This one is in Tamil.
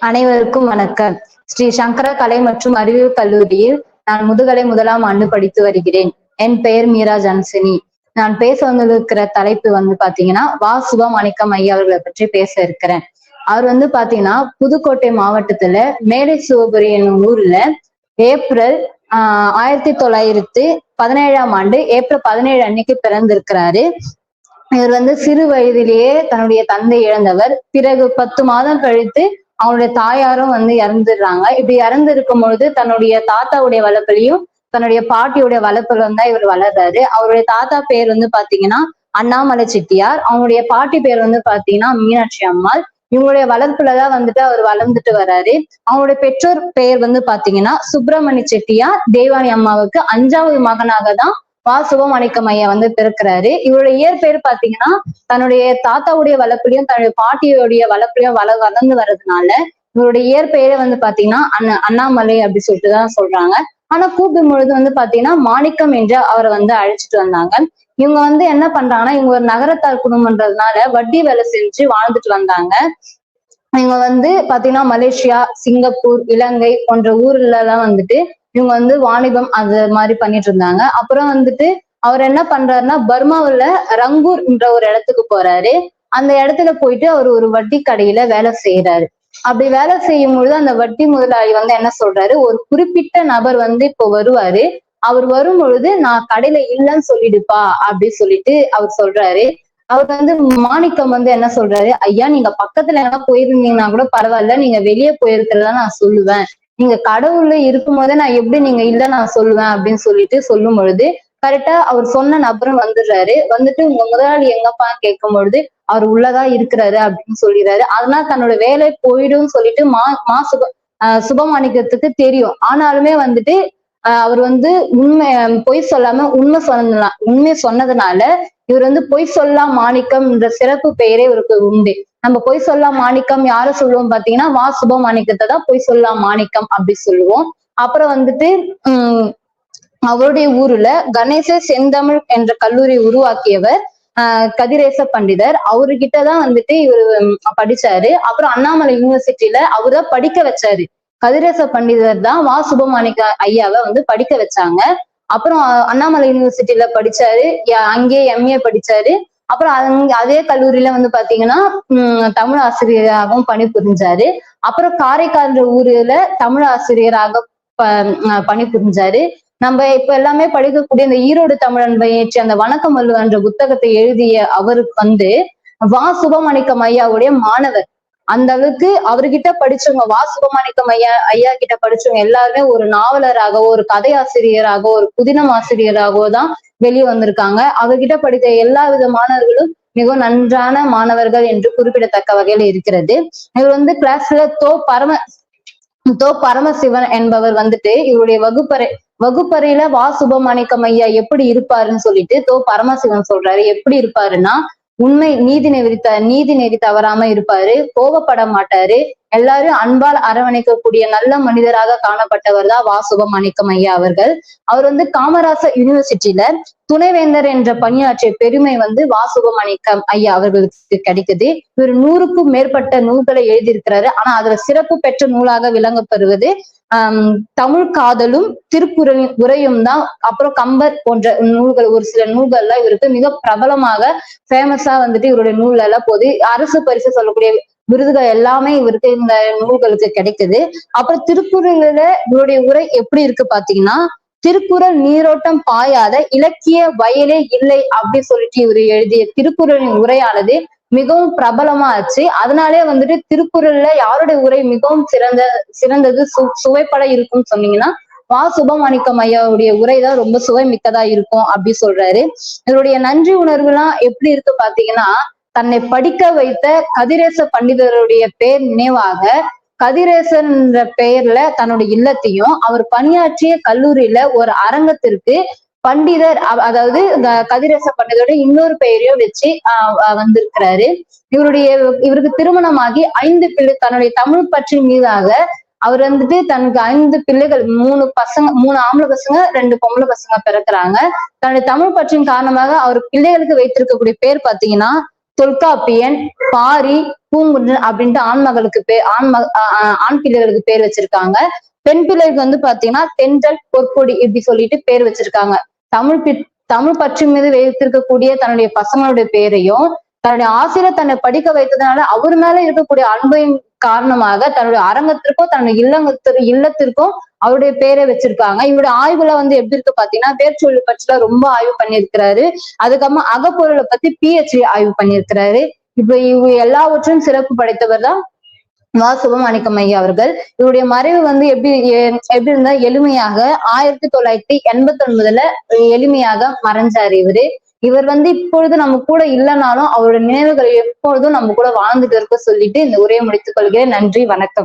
அனைவருக்கும் வணக்கம். ஸ்ரீ சங்கர கலை மற்றும் அறிவியல் கல்லூரியில் நான் முதுகலை முதலாம் ஆண்டு படித்து வருகிறேன். என் பெயர் மீரா ஜான்சினி. நான் பேச வந்திருக்கிற தலைப்பு வந்து பாத்தீங்கன்னா வா சுபமாணிக்கம் ஐயா அவர்களை பற்றி பேச இருக்கிறேன். அவர் வந்து பாத்தீங்கன்னா புதுக்கோட்டை மாவட்டத்துல மேடை சிவபுரி என்னும் ஊர்ல ஏப்ரல் ஆஹ் ஆயிரத்தி தொள்ளாயிரத்தி பதினேழாம் ஆண்டு ஏப்ரல் பதினேழு அன்னைக்கு பிறந்திருக்கிறாரு. இவர் வந்து சிறு வயதிலேயே தன்னுடைய தந்தை இழந்தவர். பிறகு பத்து மாதம் கழித்து அவனுடைய தாயாரும் வந்து இறந்துடுறாங்க. இப்படி இறந்து இருக்கும் பொழுது தன்னுடைய தாத்தாவுடைய வளர்ப்புலையும் தன்னுடைய பாட்டியுடைய வளர்ப்புல தான் இவர் வளர்றாரு. அவருடைய தாத்தா பேர் வந்து பாத்தீங்கன்னா அண்ணாமலை செட்டியார். அவங்களுடைய பாட்டி பேர் வந்து பாத்தீங்கன்னா மீனாட்சி அம்மாள். இவங்களுடைய வளர்ப்புலதான் வந்துட்டு அவர் வளர்ந்துட்டு வர்றாரு அவங்களுடைய பெற்றோர் பெயர் வந்து பாத்தீங்கன்னா சுப்பிரமணி செட்டியார். தேவானி அம்மாவுக்கு அஞ்சாவது மகனாக தான் வா சுபமாணிக்கம் ஐயா வந்து பிறக்கிறாரு. இவருடைய இயற்பெயர் பாத்தீங்கன்னா தன்னுடைய தாத்தாவுடைய வளர்ப்புலயும் தன்னுடைய பாட்டியுடைய வளர்ப்புலயும் வள வளர்ந்து வர்றதுனால இவருடைய இயற்பெயரே வந்து பாத்தீங்கன்னா அண்ணா அண்ணாமலை அப்படி சொல்லிட்டு தான் சொல்றாங்க. ஆனா கூப்பிடும் பொழுது வந்து பாத்தீங்கன்னா மாணிக்கம் என்று அவரை வந்து அழைச்சிட்டு வந்தாங்க. இவங்க வந்து என்ன பண்றாங்கன்னா இவங்க ஒரு நகரத்தார் குடும்பம்ன்றதுனால வட்டி வேலை செஞ்சு வாழ்ந்துட்டு வந்தாங்க. இவங்க வந்து பாத்தீங்கன்னா மலேசியா சிங்கப்பூர் இலங்கை போன்ற ஊர்ல எல்லாம் வந்துட்டு இவங்க வந்து வாணிபம் அது மாதிரி பண்ணிட்டு இருந்தாங்க. அப்புறம் வந்துட்டு அவர் என்ன பண்றாருன்னா பர்மாவுல ரங்கூர் என்ற ஒரு இடத்துக்கு போறாரு. அந்த இடத்துல போயிட்டு அவர் ஒரு வட்டி கடையில வேலை செய்யறாரு அப்படி வேலை செய்யும் பொழுது அந்த வட்டி முதலாளி வந்து என்ன சொல்றாரு ஒரு குறிப்பிட்ட நபர் வந்து இப்போ வருவாரு. அவர் வரும் பொழுது நான் கடையில இல்லைன்னு சொல்லிடுப்பா அப்படி சொல்லிட்டு அவர் சொல்றாரு. அவர் வந்து மாணிக்கம் வந்து என்ன சொல்றாரு ஐயா நீங்க பக்கத்துல எல்லாம் போயிருந்தீங்கன்னா கூட பரவாயில்ல நீங்க வெளியே போயிருக்கிறதா நான் சொல்லுவேன். நீங்க கடவுள்ல இருக்கும் போதே நான் எப்படி நீங்க இல்ல நான் சொல்லுவேன் அப்படின்னு சொல்லிட்டு சொல்லும் பொழுது கரெக்டா அவர் சொன்ன நபரும் வந்துடுறாரு. வந்துட்டு உங்க முதலாளி எங்கப்பா கேட்கும் பொழுது அவர் உள்ளதா இருக்கிறாரு அப்படின்னு சொல்லிடுறாரு. அதனால தன்னோட வேலை போயிடும் சொல்லிட்டு மா மா சுப சுபமாணிக்கத்துக்கு தெரியும். ஆனாலுமே வந்துட்டு அவர் வந்து உண்மை பொய் சொல்லாம உண்மை சொன்னதுனா உண்மை சொன்னதுனால இவர் வந்து பொய் சொல்லா மாணிக்கம் என்ற சிறப்பு பெயரே இவருக்கு உண்டு. நம்ம பொய் சொல்லா மாணிக்கம் யார சொல்லுவோம் பாத்தீங்கன்னா வா சுப மாணிக்கத்தை தான் பொய் சொல்லா மாணிக்கம் அப்படி சொல்லுவோம். அப்புறம் வந்துட்டு உம் அவருடைய ஊர்ல கணேச செந்தமிழ் என்ற கல்லூரி உருவாக்கியவர் ஆஹ் கதிரேச பண்டிதர். அவர்கிட்டதான் வந்துட்டு இவர் படிச்சாரு. அப்புறம் அண்ணாமலை யூனிவர்சிட்டியில அவர்தான் படிக்க வச்சாரு. கதிரேச பண்டிதர் தான் வா சுபமாணிக்க ஐயாவை வந்து படிக்க வச்சாங்க. அப்புறம் அண்ணாமலை யூனிவர்சிட்டியில படிச்சாரு. அங்கேயே எம்ஏ படிச்சாரு. அப்புறம் அங்க அதே கல்லூரியில வந்து பாத்தீங்கன்னா உம் தமிழ் ஆசிரியராகவும் பணிபுரிஞ்சாரு. அப்புறம் காரைக்கால் ஊர்ல தமிழ் ஆசிரியராக பணிபுரிஞ்சாரு. நம்ம இப்ப எல்லாமே படிக்கக்கூடிய இந்த ஈரோடு தமிழன் ஏற்றி அந்த வணக்கம் என்ற புத்தகத்தை எழுதிய அவருக்கு வந்து வா சுபமணிக்கம் ஐயாவுடைய மாணவர். அந்த அளவுக்கு அவர்கிட்ட படிச்சவங்க வாசுபமாணிக்கம் ஐயா ஐயா கிட்ட படிச்சவங்க எல்லாருமே ஒரு நாவலராகவோ ஒரு கதை ஆசிரியராகவோ ஒரு புதினம் ஆசிரியராகவோ தான் வெளியே வந்திருக்காங்க. அவர்கிட்ட படித்த எல்லா வித மாணவர்களும் மிகவும் நன்றான மாணவர்கள் என்று குறிப்பிடத்தக்க வகையில் இருக்கிறது. இவர் வந்து கிளாஸ்ல தோ பரம தோ பரமசிவன் என்பவர் வந்துட்டு இவருடைய வகுப்பறை வகுப்பறையில வா சுபமாணிக்கம் ஐயா எப்படி இருப்பாருன்னு சொல்லிட்டு தோ பரமசிவன் சொல்றாரு. எப்படி இருப்பாருன்னா உண்மை நீதி நெறி த நீதி நெறி தவறாம இருப்பாரு. கோபப்பட மாட்டாரு. எல்லாரும் அன்பால் அரவணைக்கக்கூடிய நல்ல மனிதராக காணப்பட்டவர் தான் வா சுபமாணிக்கம் ஐயா அவர்கள். அவர் வந்து காமராசர் யூனிவர்சிட்டியில துணைவேந்தர் என்ற பணியாற்றிய பெருமை வந்து வாசுப சுபமாணிக்கம் ஐயா அவர்களுக்கு கிடைக்குது. இவர் நூறுக்கும் மேற்பட்ட நூல்களை எழுதியிருக்கிறாரு. ஆனா அதுல சிறப்பு பெற்ற நூலாக விளங்கப்படுவது தமிழ் காதலும் திருக்குறளின் உரையும் தான். அப்புறம் கம்பர் போன்ற நூல்கள் ஒரு சில நூல்கள்லாம் இவருக்கு மிக பிரபலமாக ஃபேமஸா வந்துட்டு இவருடைய நூல்ல எல்லாம் போது அரசு பரிசு சொல்லக்கூடிய விருதுகள் எல்லாமே இவருக்கு இந்த நூல்களுக்கு கிடைக்குது. அப்புறம் திருக்குறளில இவருடைய உரை எப்படி இருக்கு பாத்தீங்கன்னா திருக்குறள் நீரோட்டம் பாயாத இலக்கிய வயலே இல்லை அப்படின்னு சொல்லிட்டு இவர் எழுதிய திருக்குறளின் உரையானது மிகவும் பிரபலமா ஆச்சு. அதனாலே வந்துட்டு திருக்குறள்ல யாருடைய உரை மிகவும் சிறந்த சிறந்தது சு சுவைப்பட இருக்கும்னு சொன்னீங்கன்னா வா சுபமாணிக்கம் ஐயாவுடைய உரை தான் ரொம்ப சுவை மிக்கதா இருக்கும் அப்படி சொல்றாரு. இவருடைய நன்றி உணர்வு எல்லாம் எப்படி இருக்கு பாத்தீங்கன்னா தன்னை படிக்க வைத்த கதிரேச பண்டிதருடைய பேர் நினைவாக கதிரேசன்ற பெயர்ல தன்னுடைய இல்லத்தையும் அவர் பணியாற்றிய கல்லூரியில ஒரு அரங்கத்திற்கு பண்டிதர் அதாவது கதிரச பண்டிதரோட இன்னொரு பெயரையும் வச்சு வந்திருக்கிறாரு. இவருடைய இவருக்கு திருமணமாகி ஐந்து பிள்ளை தன்னுடைய தமிழ் பற்றி மீதாக அவர் வந்துட்டு தனக்கு ஐந்து பிள்ளைகள் மூணு பசங்க மூணு ஆம்பளை பசங்க ரெண்டு பொம்பளை பசங்க பிறக்கிறாங்க. தன்னுடைய தமிழ் பற்றின் காரணமாக அவர் பிள்ளைகளுக்கு வைத்திருக்கக்கூடிய பேர் பாத்தீங்கன்னா தொல்காப்பியன் பாரி பூங்குன்றன் அப்படின்ட்டு ஆண் மகளுக்கு பேர் ஆண் மக ஆண் பிள்ளைகளுக்கு பேர் வச்சிருக்காங்க. பெண் பிள்ளைக்கு வந்து பாத்தீங்கன்னா தென்றல் பொற்கொடி இப்படி சொல்லிட்டு பேர் வச்சிருக்காங்க. தமிழ் பி- தமிழ் பற்று மீது வைத்திருக்கக்கூடிய தன்னுடைய பசங்களுடைய பேரையும் தன்னுடைய ஆசிரியர் தன்னை படிக்க வைத்ததுனால அவர் மேல இருக்கக்கூடிய அன்பையும் காரணமாக தன்னுடைய அரங்கத்திற்கும் தன்னுடைய இல்லங்கத்திற்கு இல்லத்திற்கும் அவருடைய பேரை வச்சிருக்காங்க. இவருடைய ஆய்வுல வந்து எப்படி இருக்கு பாத்தீங்கன்னா வேர்ச்சொல்லு பற்றில ரொம்ப ஆய்வு பண்ணியிருக்கிறாரு. அதுக்கப்புறமா அகப்பொருளை பத்தி பிஹெச்டி ஆய்வு பண்ணியிருக்கிறாரு. இப்ப இவ எல்லாவற்றையும் சிறப்பு படைத்தவர் தான் வா அணிக்கமையா ஐயா அவர்கள். இவருடைய மறைவு வந்து எப்படி எ- எப்படி இருந்தா எளிமையாக ஆயிரத்தி தொள்ளாயிரத்தி எண்பத்தி ஒன்பதுல எளிமையாக மறைஞ்சாரு இவரு. இவர் வந்து இப்பொழுது நம்ம கூட இல்லைனாலும் அவருடைய நினைவுகள் எப்பொழுதும் நம்ம கூட வாழ்ந்துட்டு இருக்க சொல்லிட்டு இந்த உரையை முடித்துக் கொள்கிறேன். நன்றி வணக்கம்.